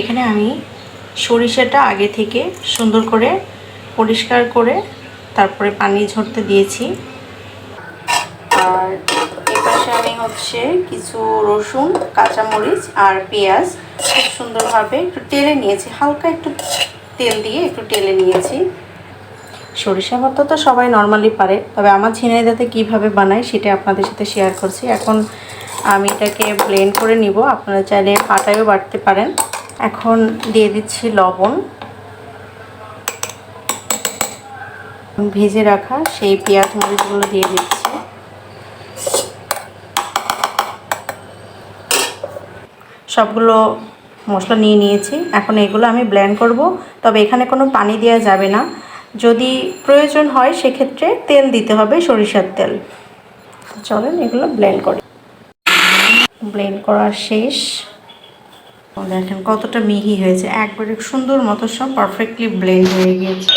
এখানে আমি সরিষাটা আগে থেকে সুন্দর করে পরিষ্কার করে তারপরে পানি ঝরতে দিয়েছি। আর এপাশে আমি হচ্ছে কিছু রসুন, কাঁচামরিচ আর পেঁয়াজ খুব সুন্দরভাবে একটু টেলে নিয়েছি। হালকা একটু তেল দিয়ে একটু টেলে নিয়েছি। সরিষা ভর্তা তো সবাই নর্মালি পারে, তবে আমার ঝিনাইদাতে কীভাবে বানাই সেটা আপনাদের সাথে শেয়ার করছি। এখন আমি এটাকে ব্লেন্ড করে নিব। আপনারা চাইলে পাটায়ও বাটতে পারেন। এখন দিয়ে দিচ্ছি লবণ। ভেজে রাখা সেই পেঁয়াজ মরিচগুলো দিয়ে দিচ্ছি। সবগুলো মশলা নিয়ে নিয়েছি। এখন এগুলো আমি ব্ল্যান্ড করব। তবে এখানে কোনো পানি দেওয়া যাবে না। যদি প্রয়োজন হয় সেক্ষেত্রে তেল দিতে হবে সরিষার তেল। চলেন এগুলো ব্লেন্ড করি। ব্লেন্ড করা শেষ। দেখেন কতটা মিহি হয়েছে। একবারে সুন্দর মতো সব পারফেক্টলি ব্লেন্ড হয়ে গিয়েছে।